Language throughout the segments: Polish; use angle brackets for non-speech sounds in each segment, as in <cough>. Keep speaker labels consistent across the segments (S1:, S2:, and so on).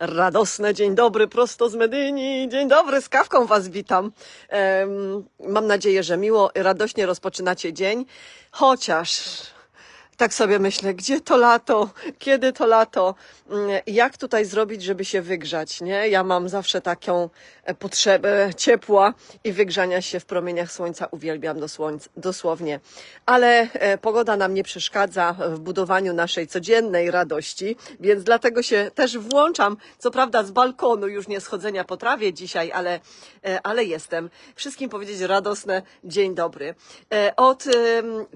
S1: Radosne dzień dobry, prosto z Medyni. Dzień dobry, z kawką Was witam. Mam nadzieję, że miło, radośnie rozpoczynacie dzień, chociaż tak sobie myślę, gdzie to lato, kiedy to lato, Mm, jak tutaj zrobić, żeby się wygrzać, nie? Ja mam zawsze taką e, potrzebę ciepła i wygrzania się w promieniach słońca, uwielbiam dosłownie. Ale e, pogoda nam nie przeszkadza w budowaniu naszej codziennej radości, więc dlatego się też włączam, co prawda z balkonu, już nie schodzenia po trawie dzisiaj, ale, e, ale jestem. Wszystkim powiedzieć radosne dzień dobry. Od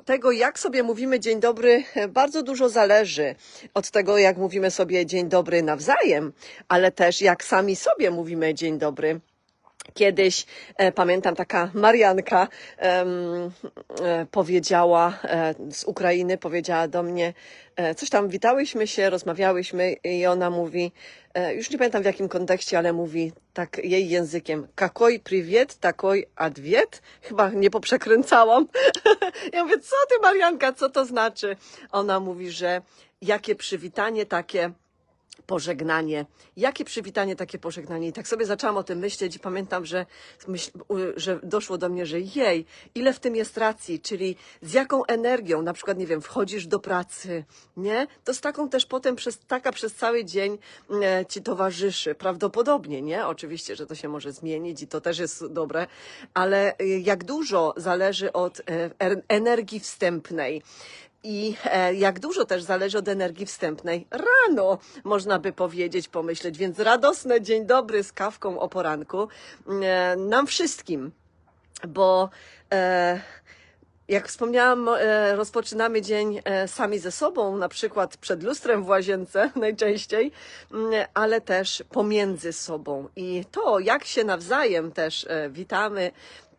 S1: tego, jak sobie mówimy dzień dobry, bardzo dużo zależy od tego, jak mówimy sobie dzień dobry nawzajem, ale też jak sami sobie mówimy dzień dobry. Kiedyś e, pamiętam taka Marianka e, powiedziała e, z Ukrainy, powiedziała do mnie e, coś tam, witałyśmy się, rozmawiałyśmy i ona mówi, e, już nie pamiętam w jakim kontekście, ale mówi tak jej językiem, kakoj priwiet, takoj adwiet. Chyba nie poprzekręcałam. <laughs> ja mówię, co ty Marianka, co to znaczy? Ona mówi, że jakie przywitanie, takie pożegnanie. Jakie przywitanie, takie pożegnanie. I tak sobie zaczęłam o tym myśleć i pamiętam, że, myśl, że doszło do mnie, że jej, ile w tym jest racji, czyli z jaką energią, na przykład, nie wiem, wchodzisz do pracy, nie? To z taką też potem przez, taka przez cały dzień e, ci towarzyszy. Prawdopodobnie, nie? Oczywiście, że to się może zmienić i to też jest dobre, ale e, jak dużo zależy od e, er- energii wstępnej. I e, jak dużo też zależy od energii wstępnej rano, można by powiedzieć, pomyśleć. Więc radosny dzień dobry z kawką o poranku e, nam wszystkim, bo e, jak wspomniałam, rozpoczynamy dzień sami ze sobą, na przykład przed lustrem w łazience <laughs> najczęściej, mm, ale też pomiędzy sobą. I to, jak się nawzajem też witamy,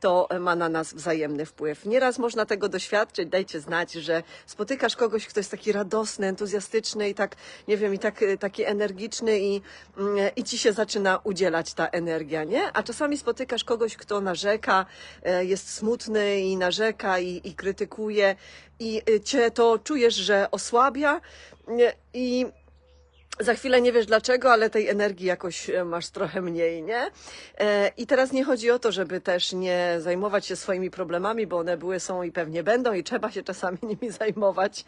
S1: to ma na nas wzajemny wpływ. Nieraz można tego doświadczyć, dajcie znać, że spotykasz kogoś, kto jest taki radosny, entuzjastyczny i tak, nie wiem, i tak, e, taki energiczny i, mm, i ci się zaczyna udzielać ta energia, nie? A czasami spotykasz kogoś, kto narzeka, e, jest smutny i narzeka i, i krytykuje i e, cię to czujesz, że osłabia i za chwilę nie wiesz dlaczego, ale tej energii jakoś e, masz trochę mniej, nie? E, I teraz nie chodzi o to, żeby też nie zajmować się swoimi problemami, bo one były, są i pewnie będą i trzeba się czasami <laughs> nimi zajmować,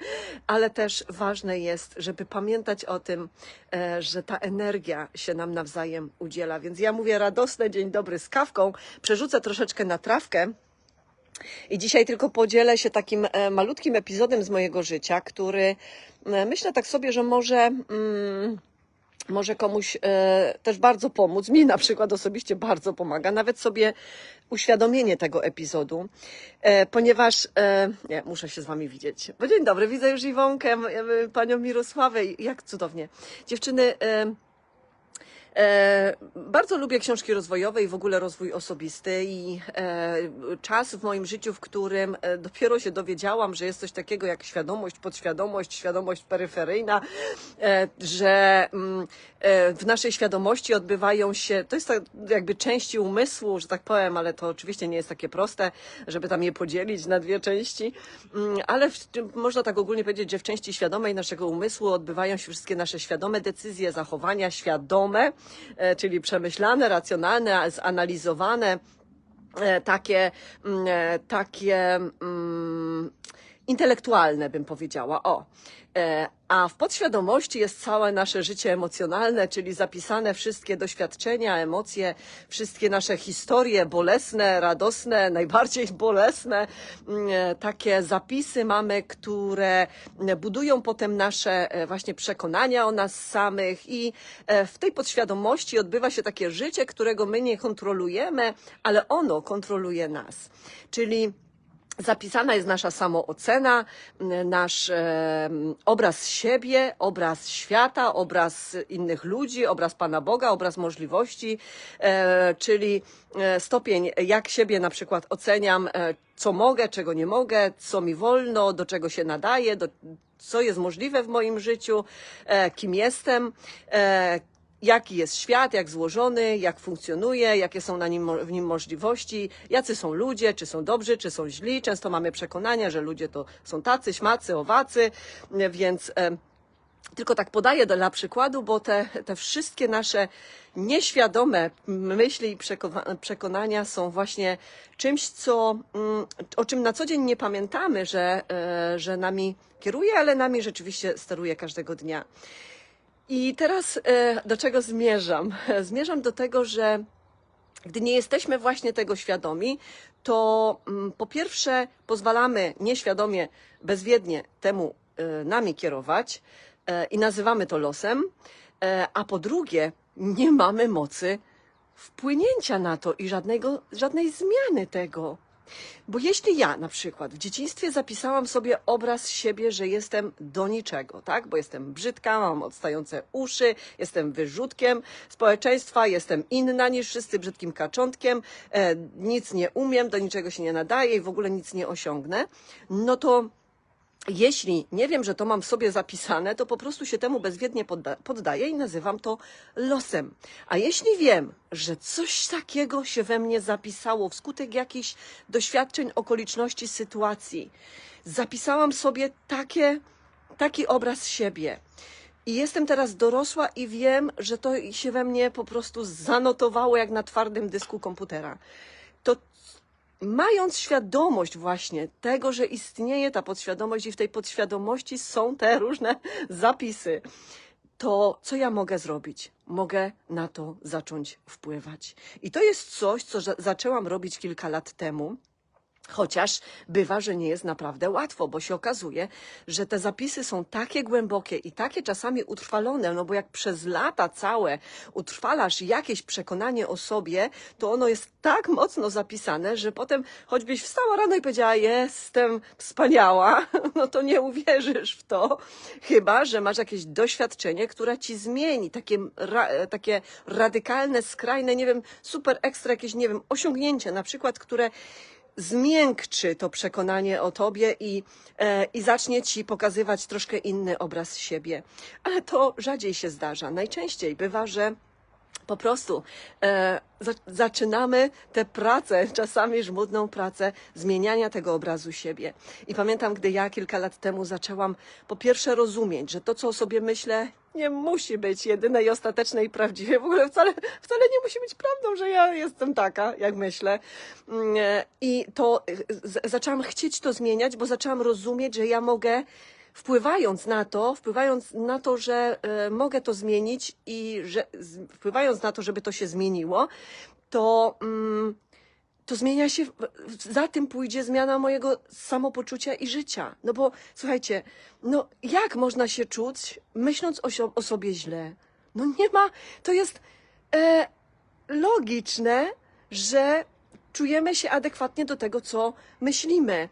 S1: ale też ważne jest, żeby pamiętać o tym, e, że ta energia się nam nawzajem udziela. Więc ja mówię radosny dzień dobry z kawką, przerzucę troszeczkę na trawkę. I dzisiaj tylko podzielę się takim e, malutkim epizodem z mojego życia, który e, myślę tak sobie, że może. Mm, może komuś e, też bardzo pomóc. Mi na przykład osobiście bardzo pomaga, nawet sobie uświadomienie tego epizodu, e, ponieważ e, nie, muszę się z Wami widzieć. Bo dzień dobry, widzę już Iwonkę, e, panią Mirosławę, jak cudownie. Dziewczyny, E, bardzo lubię książki rozwojowe i w ogóle rozwój osobisty i e, czas w moim życiu, w którym e, dopiero się dowiedziałam, że jest coś takiego jak świadomość, podświadomość, świadomość peryferyjna, e, że mm, e, w naszej świadomości odbywają się, to jest tak jakby części umysłu, że tak powiem, ale to oczywiście nie jest takie proste, żeby tam je podzielić na dwie części, Mm, ale w, można tak ogólnie powiedzieć, że w części świadomej naszego umysłu odbywają się wszystkie nasze świadome decyzje, zachowania świadome, e, czyli przemyślane, racjonalne, zanalizowane, e, takie, mm, e, takie mm, intelektualne, bym powiedziała. O. E, A w podświadomości jest całe nasze życie emocjonalne, czyli zapisane wszystkie doświadczenia, emocje, wszystkie nasze historie bolesne, radosne, <laughs> najbardziej bolesne. Mm, e, Takie zapisy mamy, które budują potem nasze e, właśnie przekonania o nas samych i w tej podświadomości odbywa się takie życie, którego my nie kontrolujemy, ale ono kontroluje nas. Czyli Zapisana jest nasza samoocena, m, nasz e, obraz siebie, obraz świata, obraz innych ludzi, obraz Pana Boga, obraz możliwości, e, czyli e, stopień, jak siebie na przykład oceniam, e, co mogę, czego nie mogę, co mi wolno, do czego się nadaje, do, co jest możliwe w moim życiu, e, kim jestem. E, jaki jest świat, jak złożony, jak funkcjonuje, jakie są na nim, w nim możliwości, jacy są ludzie, czy są dobrzy, czy są źli. Często mamy przekonania, że ludzie to są tacy, śmacy, owacy, więc. em, Tylko tak podaję dla przykładu, bo te, te wszystkie nasze nieświadome myśli i przekona- przekonania są właśnie czymś, co, mm, o czym na co dzień nie pamiętamy, że, e, że nami kieruje, ale nami rzeczywiście steruje każdego dnia. I teraz e, do czego zmierzam? Zmierzam do tego, że gdy nie jesteśmy właśnie tego świadomi, to mm, po pierwsze pozwalamy nieświadomie, bezwiednie temu e, nami kierować e, i nazywamy to losem, e, a po drugie nie mamy mocy wpłynięcia na to i żadnego, żadnej zmiany tego. Bo jeśli ja na przykład w dzieciństwie zapisałam sobie obraz siebie, że jestem do niczego, tak? Bo jestem brzydka, mam odstające uszy, jestem wyrzutkiem społeczeństwa, jestem inna niż wszyscy, brzydkim kaczątkiem, e, nic nie umiem, do niczego się nie nadaję i w ogóle nic nie osiągnę, no to jeśli nie wiem, że to mam sobie zapisane, to po prostu się temu bezwiednie podda- poddaję i nazywam to losem. A jeśli wiem, że coś takiego się we mnie zapisało wskutek jakichś doświadczeń, okoliczności, sytuacji, zapisałam sobie takie, taki obraz siebie. I jestem teraz dorosła i wiem, że to się we mnie po prostu zanotowało jak na twardym dysku komputera. To mając świadomość właśnie tego, że istnieje ta podświadomość i w tej podświadomości są te <laughs> różne zapisy, to co ja mogę zrobić? Mogę na to zacząć wpływać. I to jest coś, co za- zaczęłam robić kilka lat temu. Chociaż bywa, że nie jest naprawdę łatwo, bo się okazuje, że te zapisy są takie głębokie i takie czasami utrwalone, no bo jak przez lata całe utrwalasz jakieś przekonanie o sobie, to ono jest tak mocno zapisane, że potem choćbyś wstała rano i powiedziała, jestem wspaniała, <laughs> no to nie uwierzysz w to, chyba, że masz jakieś doświadczenie, które ci zmieni, takie, ra, takie radykalne, skrajne, nie wiem, super ekstra jakieś, nie wiem, osiągnięcie na przykład, które zmiękczy to przekonanie o tobie i, e, i zacznie ci pokazywać troszkę inny obraz siebie. Ale to rzadziej się zdarza. Najczęściej bywa, że po prostu e, za, zaczynamy tę pracę, czasami żmudną pracę zmieniania tego obrazu siebie. I pamiętam, gdy ja kilka lat temu zaczęłam po pierwsze rozumieć, że to, co o sobie myślę, nie musi być jedyne i ostateczne i prawdziwe. W ogóle wcale, wcale nie musi być prawdą, że ja jestem taka, jak myślę. Mm, e, I to e, zaczęłam chcieć to zmieniać, bo zaczęłam rozumieć, że ja mogę wpływając na to, wpływając na to, że e, mogę to zmienić i że wpływając na to, żeby to się zmieniło, to, mm, to zmienia się, za tym pójdzie zmiana mojego samopoczucia i życia. No bo słuchajcie, no jak można się czuć, myśląc o, o sobie źle? No nie ma, to jest e, logiczne, że czujemy się adekwatnie do tego, co myślimy.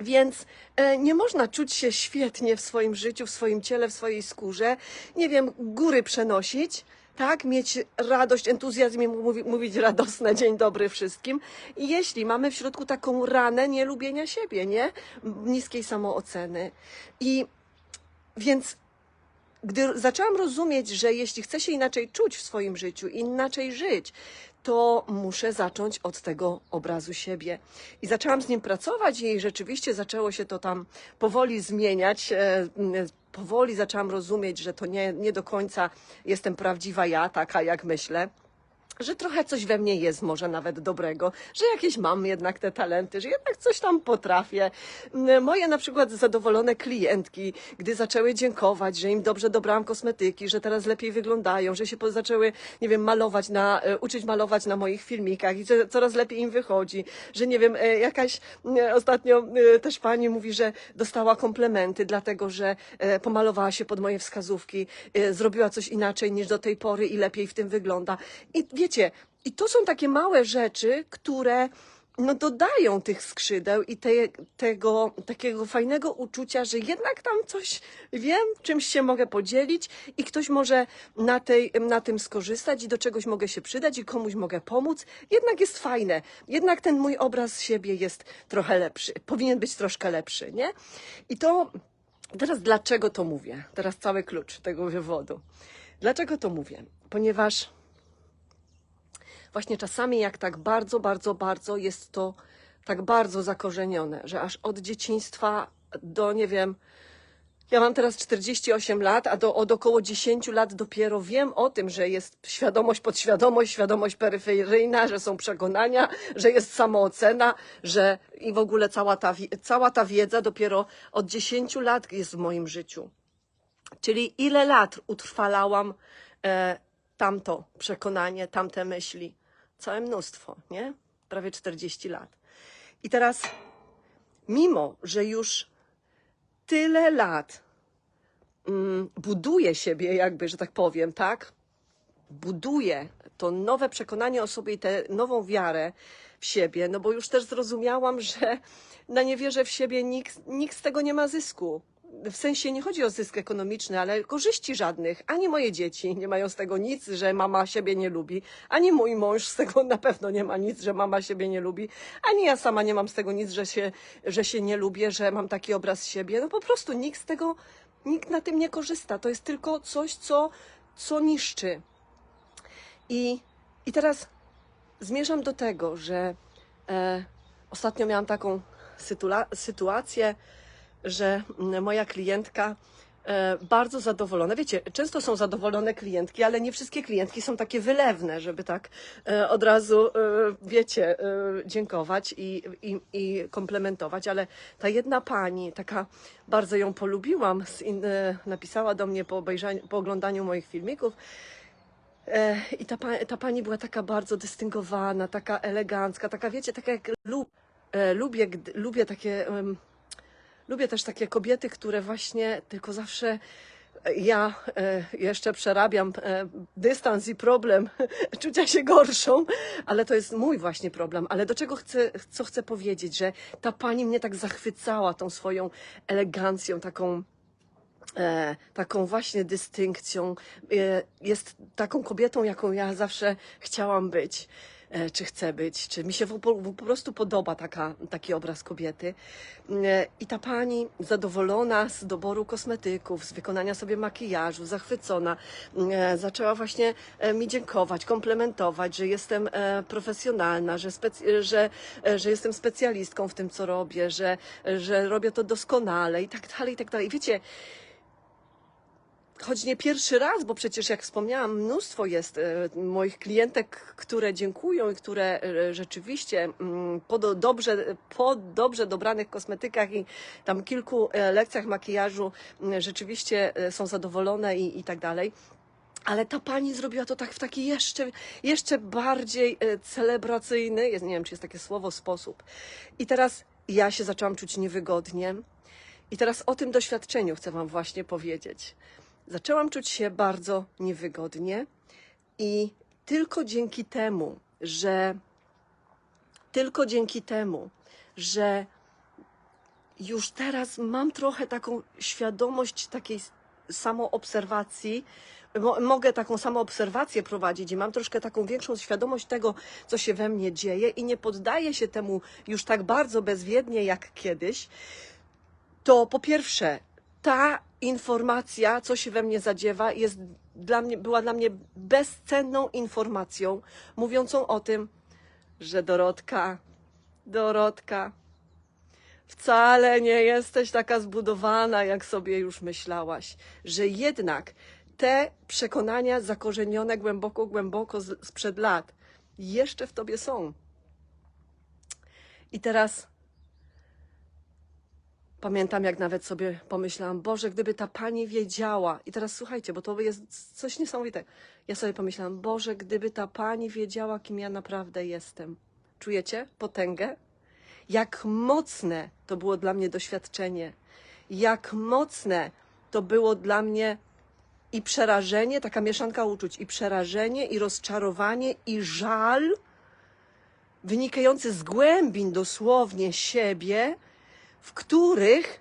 S1: Więc e, nie można czuć się świetnie w swoim życiu, w swoim ciele, w swojej skórze, nie wiem, góry przenosić, tak, mieć radość, entuzjazm i mówi, mówić radosne dzień dobry wszystkim. I jeśli mamy w środku taką ranę nielubienia siebie, nie? Niskiej samooceny. I więc gdy zaczęłam rozumieć, że jeśli chcę się inaczej czuć w swoim życiu, inaczej żyć, to muszę zacząć od tego obrazu siebie. I zaczęłam z nim pracować i rzeczywiście zaczęło się to tam powoli zmieniać. e, m, Powoli zaczęłam rozumieć, że to nie, nie do końca jestem prawdziwa ja, taka jak myślę że trochę coś we mnie jest, może nawet dobrego, że jakieś mam jednak te talenty, że jednak coś tam potrafię. Mm, Moje na przykład zadowolone klientki, gdy zaczęły dziękować, że im dobrze dobrałam kosmetyki, że teraz lepiej wyglądają, że się zaczęły, nie wiem, malować na, e, uczyć malować na moich filmikach i że coraz lepiej im wychodzi, że nie wiem, e, jakaś e, ostatnio e, też pani mówi, że dostała komplementy, dlatego że pomalowała się pod moje wskazówki, zrobiła coś inaczej niż do tej pory i lepiej w tym wygląda. I wiecie, i to są takie małe rzeczy, które no, dodają tych skrzydeł i te, tego takiego fajnego uczucia, że jednak tam coś wiem, czymś się mogę podzielić i ktoś może na, tej, na tym skorzystać i do czegoś mogę się przydać i komuś mogę pomóc. Jednak jest fajne. Jednak ten mój obraz siebie jest trochę lepszy. Powinien być troszkę lepszy, nie? I to teraz dlaczego to mówię? Teraz cały klucz tego wywodu. Dlaczego to mówię? Ponieważ właśnie czasami jak tak bardzo, bardzo, bardzo jest to tak bardzo zakorzenione, że aż od dzieciństwa do, nie wiem, Ja mam teraz 48 lat, a do, od około 10 lat dopiero wiem o tym, że jest świadomość, podświadomość, świadomość peryferyjna, że są przekonania, że jest samoocena, że i w ogóle cała ta, cała ta wiedza dopiero od 10 lat jest w moim życiu. Czyli ile lat utrwalałam e, tamto przekonanie, tamte myśli? Całe mnóstwo, nie? Prawie 40 lat. I teraz, mimo że już tyle lat mm, buduję siebie, jakby, że tak powiem, tak? Buduję to nowe przekonanie o sobie i tę nową wiarę w siebie, no bo już też zrozumiałam, że na niewierze w siebie nikt, nikt z tego nie ma zysku. W sensie nie chodzi o zysk ekonomiczny, ale korzyści żadnych. Ani moje dzieci nie mają z tego nic, że mama siebie nie lubi, ani mój mąż z tego na pewno nie ma nic, że mama siebie nie lubi, ani ja sama nie mam z tego nic, że się, że się nie lubię, że mam taki obraz siebie. No po prostu nikt z tego, nikt na tym nie korzysta. To jest tylko coś, co, co niszczy. I, I teraz zmierzam do tego, że e, ostatnio miałam taką sytuację, że moja klientka e, bardzo zadowolona. Wiecie, często są zadowolone klientki, ale nie wszystkie klientki są takie wylewne, żeby tak e, od razu, e, wiecie, dziękować i, i, i komplementować, ale ta jedna pani, taka bardzo ją polubiłam, napisała do mnie po, obejrzaniu, po oglądaniu moich filmików, I ta, ta pani była taka bardzo dystyngowana, taka elegancka, taka wiecie, taka jak lub, lubię, lubię takie, lubię też takie kobiety, które właśnie tylko zawsze e, ja e, jeszcze przerabiam e, dystans i problem, <laughs> czucia się gorszą, ale to jest mój właśnie problem. Ale do czego chcę, co chcę powiedzieć, że ta pani mnie tak zachwycała tą swoją elegancją, taką e, taką właśnie dystynkcją. E, jest taką kobietą, jaką ja zawsze chciałam być. E, czy chcę być, czy mi się po, prostu podoba taka, taki obraz kobiety. E, I ta pani zadowolona z doboru kosmetyków, z wykonania sobie makijażu, zachwycona, e, zaczęła właśnie mi dziękować, komplementować, że jestem profesjonalna, że, że, że jestem specjalistką w tym, co robię, że, że robię to doskonale i tak dalej, i tak dalej. I wiecie, choć nie pierwszy raz, bo przecież jak wspomniałam, mnóstwo jest e, moich klientek, które dziękują i które e, rzeczywiście mm, po do, dobrze, po dobrze dobranych kosmetykach i tam kilku e, lekcjach makijażu mm, rzeczywiście są zadowolone i, i tak dalej. Ale ta pani zrobiła to tak w taki jeszcze, jeszcze bardziej celebracyjny, nie wiem czy jest takie słowo, sposób. I teraz ja się zaczęłam czuć niewygodnie. I teraz o tym doświadczeniu chcę Wam właśnie powiedzieć. Zaczęłam czuć się bardzo niewygodnie i tylko dzięki temu, że tylko dzięki temu, że już teraz mam trochę taką świadomość takiej samoobserwacji. Mo- Mogę taką samoobserwację prowadzić i mam troszkę taką większą świadomość tego, co się we mnie dzieje i nie poddaję się temu już tak bardzo bezwiednie jak kiedyś. To po pierwsze, ta informacja, co się we mnie zadziewa, jest dla mnie, była dla mnie bezcenną informacją, mówiącą o tym, że Dorotka, Dorotka, wcale nie jesteś taka zbudowana, jak sobie już myślałaś, że jednak te przekonania zakorzenione głęboko, głęboko sprzed lat jeszcze w tobie są. I teraz pamiętam, jak nawet sobie pomyślałam, Boże, gdyby ta pani wiedziała, i teraz słuchajcie, bo to jest coś niesamowitego. Ja sobie pomyślałam, Boże, gdyby ta pani wiedziała, kim ja naprawdę jestem. Czujecie potęgę? jak mocne to było dla mnie doświadczenie, jak mocne to było dla mnie i przerażenie, taka mieszanka uczuć, i przerażenie, i rozczarowanie, i żal, wynikający z głębin dosłownie siebie, w których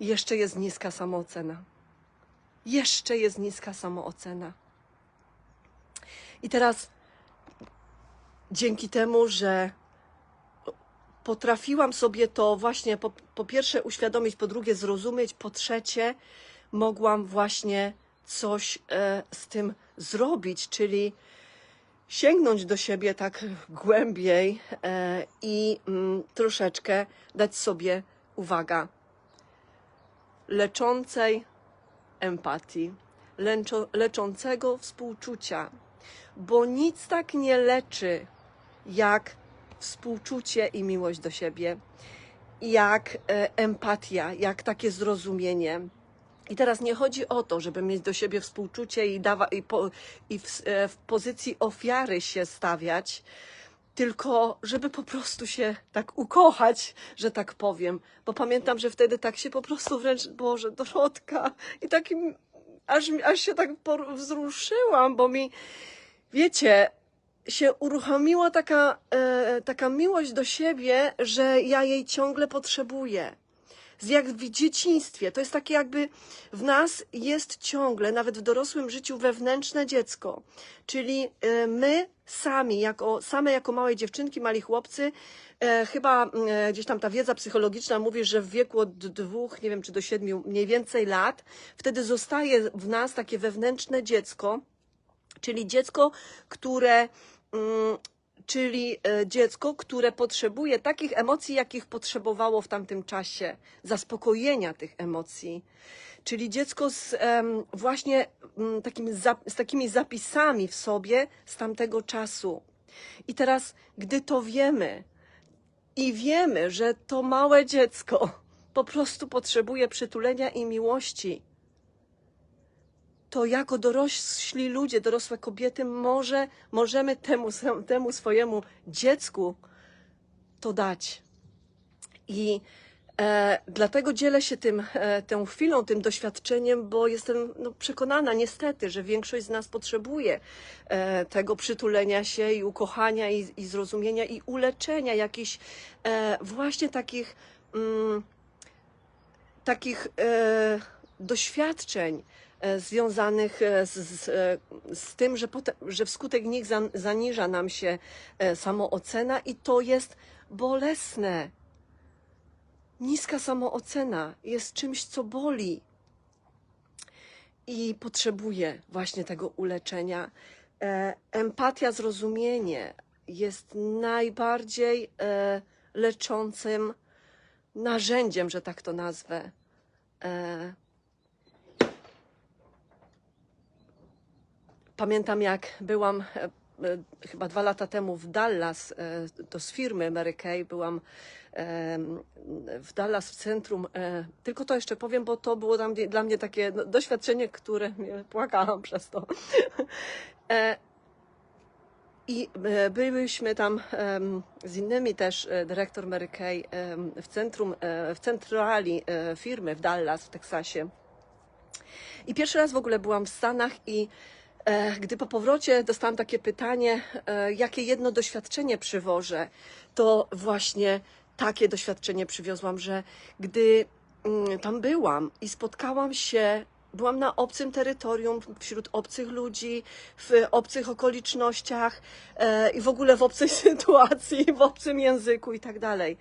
S1: jeszcze jest niska samoocena. Jeszcze jest niska samoocena. I teraz dzięki temu, że potrafiłam sobie to właśnie po, po pierwsze uświadomić, po drugie zrozumieć, po trzecie mogłam właśnie coś e, z tym zrobić, czyli sięgnąć do siebie tak głębiej e, i mm, troszeczkę dać sobie, uwaga, leczącej empatii, leczącego współczucia, bo nic tak nie leczy jak współczucie i miłość do siebie, jak e, empatia, jak takie zrozumienie. I teraz nie chodzi o to, żeby mieć do siebie współczucie i, dawa, i, po, i w, e, w pozycji ofiary się stawiać, tylko żeby po prostu się tak ukochać, że tak powiem. Bo pamiętam, że wtedy tak się po prostu wręcz, Boże, Dorotka, i takim, aż, aż się tak wzruszyłam, bo mi, wiecie, się uruchomiła taka, e, taka miłość do siebie, że ja jej ciągle potrzebuję. Jak w dzieciństwie. To jest takie jakby w nas jest ciągle, nawet w dorosłym życiu, wewnętrzne dziecko. Czyli e, my sami, jako, same jako małe dziewczynki, mali chłopcy, e, chyba e, gdzieś tam ta wiedza psychologiczna mówi, że w wieku od dwóch, nie wiem czy do siedmiu mniej więcej lat, wtedy zostaje w nas takie wewnętrzne dziecko, czyli dziecko, które, mm, czyli e, dziecko, które potrzebuje takich emocji, jakich potrzebowało w tamtym czasie, zaspokojenia tych emocji. Czyli dziecko z właśnie mm, takimi, zap- z takimi zapisami w sobie z tamtego czasu. I teraz, gdy to wiemy i wiemy, że to małe dziecko po prostu potrzebuje przytulenia i miłości, to jako dorośli ludzie, dorosłe kobiety, może, możemy temu, temu swojemu dziecku to dać. I e, dlatego dzielę się tym, e, tą chwilą, tym doświadczeniem, bo jestem no, przekonana niestety, że większość z nas potrzebuje e, tego przytulenia się i ukochania i, i zrozumienia i uleczenia jakichś e, właśnie takich, mm, takich e, doświadczeń związanych e, z, e, z tym, że, potem, że wskutek nich za, zaniża nam się e, samoocena i to jest bolesne. Niska samoocena jest czymś, co boli i potrzebuje właśnie tego uleczenia. E, empatia, zrozumienie jest najbardziej e, leczącym narzędziem, że tak to nazwę. Pamiętam, jak byłam e, e, chyba dwa lata temu w Dallas, e, to z firmy Mary Kay, byłam w Dallas w centrum. Tylko to jeszcze powiem, bo to było dla mnie, takie no, doświadczenie, które płakałam <laughs> przez to. I byliśmy tam z innymi też, dyrektor Mary Kay w centrum, w centrali firmy w Dallas w Teksasie. I pierwszy raz w ogóle byłam w Stanach i gdy po powrocie dostałam takie pytanie, e, jakie jedno doświadczenie przywożę, to właśnie takie doświadczenie przywiozłam, że gdy mm, tam byłam i spotkałam się, byłam na obcym terytorium, wśród obcych ludzi, w obcych okolicznościach e, i w ogóle w obcej <laughs> sytuacji, w obcym języku i tak dalej.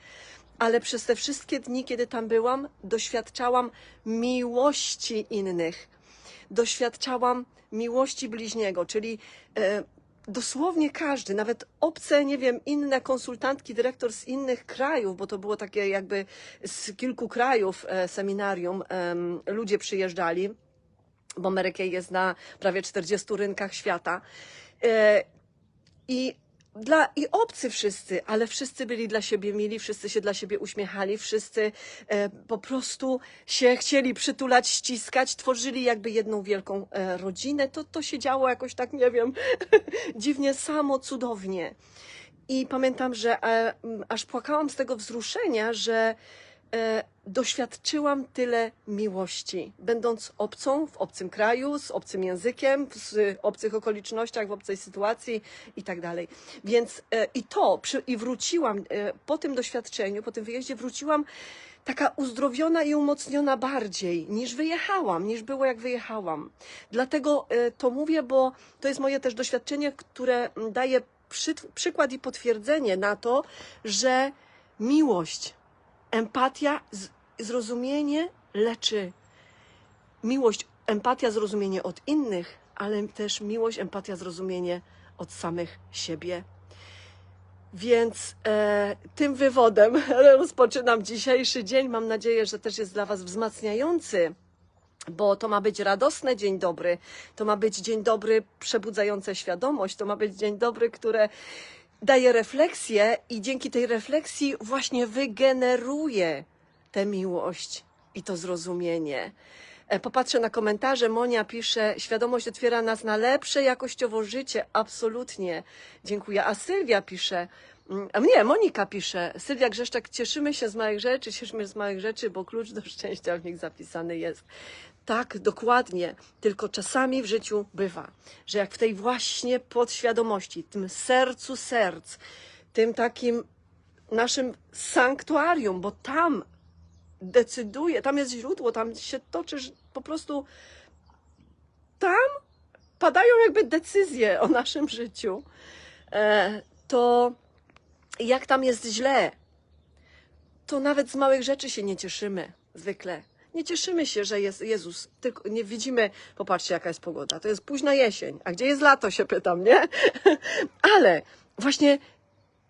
S1: Ale przez te wszystkie dni, kiedy tam byłam, doświadczałam miłości innych doświadczałam miłości bliźniego, czyli e, dosłownie każdy, nawet obce, nie wiem, inne konsultantki, dyrektor z innych krajów, bo to było takie jakby z kilku krajów e, seminarium, em, ludzie przyjeżdżali, bo Mary Kay jest na prawie 40 rynkach świata. E, I dla, I obcy wszyscy, ale wszyscy byli dla siebie mili, wszyscy się dla siebie uśmiechali, wszyscy e, po prostu się chcieli przytulać, ściskać, tworzyli jakby jedną wielką e, rodzinę. To, to się działo jakoś tak, nie wiem, <laughs> dziwnie samo, cudownie. I pamiętam, że e, aż płakałam z tego wzruszenia, że e, doświadczyłam tyle miłości, będąc obcą w obcym kraju, z obcym językiem, w obcych okolicznościach, w obcej sytuacji i tak dalej. Więc e, i to, przy, i wróciłam e, po tym doświadczeniu, po tym wyjeździe, wróciłam taka uzdrowiona i umocniona bardziej niż wyjechałam, niż było jak wyjechałam. Dlatego e, to mówię, bo to jest moje też doświadczenie, które daje przy, przykład i potwierdzenie na to, że miłość empatia, zrozumienie leczy. Miłość, empatia, zrozumienie od innych, ale też miłość, empatia, zrozumienie od samych siebie. Więc e, tym wywodem <laughs> rozpoczynam dzisiejszy dzień. Mam nadzieję, że też jest dla Was wzmacniający bo to ma być radosny dzień dobry, to ma być dzień dobry przebudzający świadomość, to ma być dzień dobry, które daje refleksję i dzięki tej refleksji właśnie wygeneruje tę miłość i to zrozumienie. E, Popatrzę na komentarze. Monia pisze, świadomość otwiera nas na lepsze jakościowo życie. Absolutnie. Dziękuję. A Sylwia pisze, mm, a nie, Monika pisze, Sylwia Grzeszczak, cieszymy się z małych rzeczy, cieszymy się z małych rzeczy, bo klucz do szczęścia w nich zapisany jest. Tak, dokładnie. Tylko czasami w życiu bywa, że jak w tej właśnie podświadomości, tym sercu serc, tym takim naszym sanktuarium, bo tam decyduje, tam jest źródło, tam się toczy po prostu tam padają jakby decyzje o naszym życiu, e, to jak tam jest źle, to nawet z małych rzeczy się nie cieszymy zwykle. Nie cieszymy się, że jest Jezus, tylko nie widzimy, popatrzcie jaka jest pogoda, to jest późna jesień, a gdzie jest lato się pytam, nie? <laughs> Ale właśnie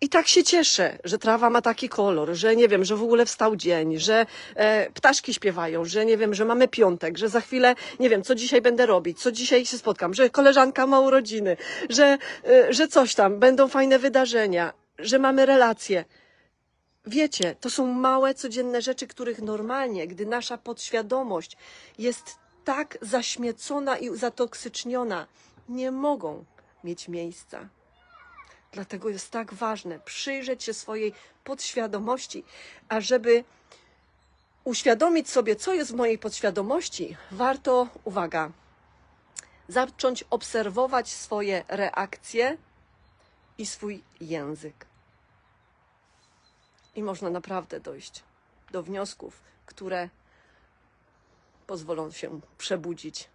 S1: i tak się cieszę, że trawa ma taki kolor, że nie wiem, że w ogóle wstał dzień, że e, ptaszki śpiewają, że nie wiem, że mamy piątek, że za chwilę nie wiem, co dzisiaj będę robić, co dzisiaj się spotkam, że koleżanka ma urodziny, że, e, że coś tam, będą fajne wydarzenia, że mamy relacje. Wiecie, to są małe, codzienne rzeczy, których normalnie, gdy nasza podświadomość jest tak zaśmiecona i zatoksyczniona, nie mogą mieć miejsca. Dlatego jest tak ważne przyjrzeć się swojej podświadomości, a żeby uświadomić sobie, co jest w mojej podświadomości, warto, uwaga, zacząć obserwować swoje reakcje i swój język. I można naprawdę dojść do wniosków, które pozwolą się przebudzić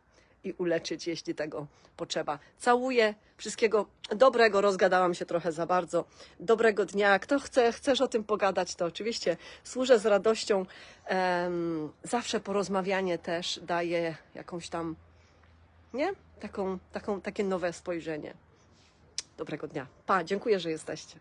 S1: i uleczyć, jeśli tego potrzeba. Całuję, wszystkiego dobrego, rozgadałam się trochę za bardzo. Dobrego dnia. Kto chce, chcesz o tym pogadać, to oczywiście służę z radością. Zawsze porozmawianie też daje jakąś tam, nie? Taką, taką, takie nowe spojrzenie. Dobrego dnia. Pa, dziękuję, że jesteście.